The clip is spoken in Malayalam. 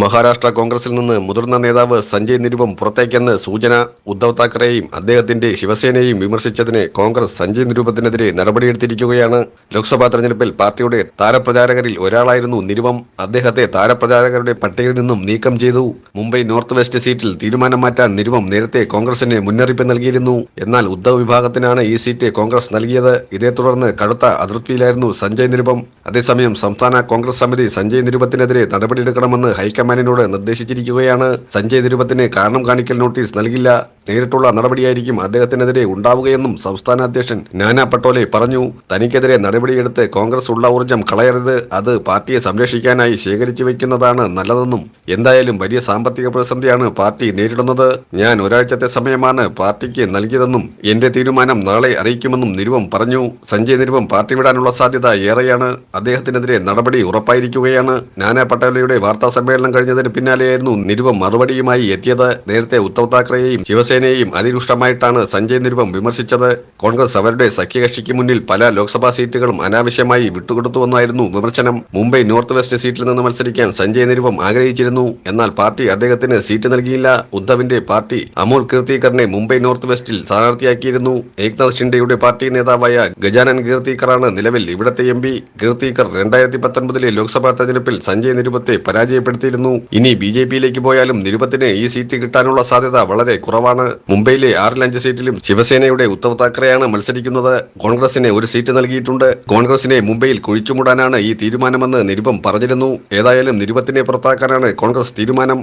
മഹാരാഷ്ട്ര കോൺഗ്രസിൽ നിന്ന് മുതിർന്ന നേതാവ് സഞ്ജയ് നിരുപം പുറത്തേക്കെന്ന് സൂചന ഉദ്ധവ് താക്കറെയും അദ്ദേഹത്തിന്റെ ശിവസേനയെയും വിമർശിച്ചതിന് കോൺഗ്രസ് സഞ്ജയ് നിരുപത്തിനെതിരെ നടപടിയെടുത്തിരിക്കുകയാണ്. ലോക്സഭാ തെരഞ്ഞെടുപ്പിൽ പാർട്ടിയുടെ താരപ്രചാരകരിൽ ഒരാളായിരുന്നു നിരുപം. അദ്ദേഹത്തെ താരപ്രചാരകരുടെ പട്ടികയിൽ നിന്നും നീക്കം ചെയ്തു. മുംബൈ നോർത്ത് വെസ്റ്റ് സീറ്റിൽ തീരുമാനം മാറ്റാൻ നിരുപം നേരത്തെ കോൺഗ്രസിന് മുന്നറിയിപ്പ് നൽകിയിരുന്നു. എന്നാൽ ഉദ്ധവ് വിഭാഗത്തിനാണ് ഈ സീറ്റ് കോൺഗ്രസ് നൽകിയത്. ഇതേ തുടർന്ന് കടുത്ത അതൃപ്തിയിലായിരുന്നു സഞ്ജയ് നിരുപം. അതേസമയം സംസ്ഥാന കോൺഗ്രസ് സമിതി സഞ്ജയ് നിരുപത്തിനെതിരെ നടപടിയെടുക്കണമെന്ന് ഹൈക്കമാൻഡിനോട് നിർദ്ദേശിച്ചിരിക്കുകയാണ്. സഞ്ജയ് നിരുപത്തിന് കാരണം കാണിക്കൽ നോട്ടീസ് നൽകില്ല. നേരിട്ടുള്ള നടപടിയായിരിക്കും അദ്ദേഹത്തിനെതിരെ ഉണ്ടാവുകയെന്നും സംസ്ഥാന അധ്യക്ഷൻ നാനാ പട്ടോലെ പറഞ്ഞു. തനിക്കെതിരെ നടപടിയെടുത്ത് കോൺഗ്രസ് ഉള്ള ഊർജം കളയരുത് അത് പാർട്ടിയെ സംരക്ഷിക്കാനായി ശേഖരിച്ചു വെക്കുന്നതാണ് നല്ലതെന്നും എന്തായാലും വലിയ സാമ്പത്തിക പ്രതിസന്ധിയാണ് പാർട്ടി നേരിടുന്നത്. ഞാൻ ഒരാഴ്ചത്തെ സമയമാണ് പാർട്ടിക്ക് നൽകിയതെന്നും എന്റെ തീരുമാനം നാളെ അറിയിക്കുമെന്നും നിരുവം പറഞ്ഞു. സഞ്ജയ് നിരുവം പാർട്ടി വിടാനുള്ള സാധ്യത ഏറെയാണ്. അദ്ദേഹത്തിനെതിരെ നടപടി ഉറപ്പായിരിക്കുകയാണ്. നാനാ പട്ടേലയുടെ വാർത്താ സമ്മേളനം കഴിഞ്ഞതിന് പിന്നാലെയായിരുന്നു നിരുവം മറുപടിയുമായി എത്തിയത്. നേരത്തെ ഉദ്ധവ് താക്കറെയും ശിവസേനയെയും അതിരൂഷ്ടമായിട്ടാണ് സഞ്ജയ് നിരുപം വിമർശിച്ചത്. കോൺഗ്രസ് അവരുടെ സഖ്യകക്ഷിക്ക് മുന്നിൽ പല ലോക്സഭാ സീറ്റുകളും അനാവശ്യമായി വിട്ടുകൊടുത്തുവെന്നായിരുന്നു വിമർശനം. മുംബൈ നോർത്ത് വെസ്റ്റ് സീറ്റിൽ നിന്ന് മത്സരിക്കാൻ സഞ്ജയ് നിരുപം ആഗ്രഹിച്ചിരുന്നു. എന്നാൽ പാർട്ടി അദ്ദേഹത്തിന് സീറ്റ് നൽകിയില്ല. ഉദ്ധവിന്റെ പാർട്ടി അമോൽ കീർത്തിക്കറിനെ മുംബൈ നോർത്ത് വെസ്റ്റിൽ സ്ഥാനാർത്ഥിയാക്കിയിരുന്നു. ഏക്നാഥ് ഷിൻഡെയുടെ പാർട്ടി നേതാവായ ഗജാനൻ കീർത്തിക്കറാണ് നിലവിൽ ഇവിടത്തെ എം പി. കീർത്തിക്കർ രണ്ടായിരത്തി പത്തൊൻപതിലെ ലോക്സഭാ തെരഞ്ഞെടുപ്പിൽ സഞ്ജയ് നിരുപത്തെ പരാജയപ്പെടുത്തിയിരുന്നു. ഇനി ബി ജെ പിയിലേക്ക് പോയാലും നിരുപത്തിന് ഈ സീറ്റ് കിട്ടാനുള്ള സാധ്യത വളരെ കുറവാണ്. മുംബൈയിലെ ആറിൽ അഞ്ച് സീറ്റിലും ശിവസേനയുടെ ഉദ്ധവ് താക്കറെയാണ് മത്സരിക്കുന്നത്. കോൺഗ്രസിന് ഒരു സീറ്റ് നൽകിയിട്ടുണ്ട്. കോൺഗ്രസിനെ മുംബൈയിൽ കുഴിച്ചുമൂടാനാണ് ഈ തീരുമാനമെന്ന് നിരുപം പറഞ്ഞിരുന്നു. ഏതായാലും നിരുപത്തിനെ പുറത്താക്കാനാണ് കോൺഗ്രസ് തീരുമാനം.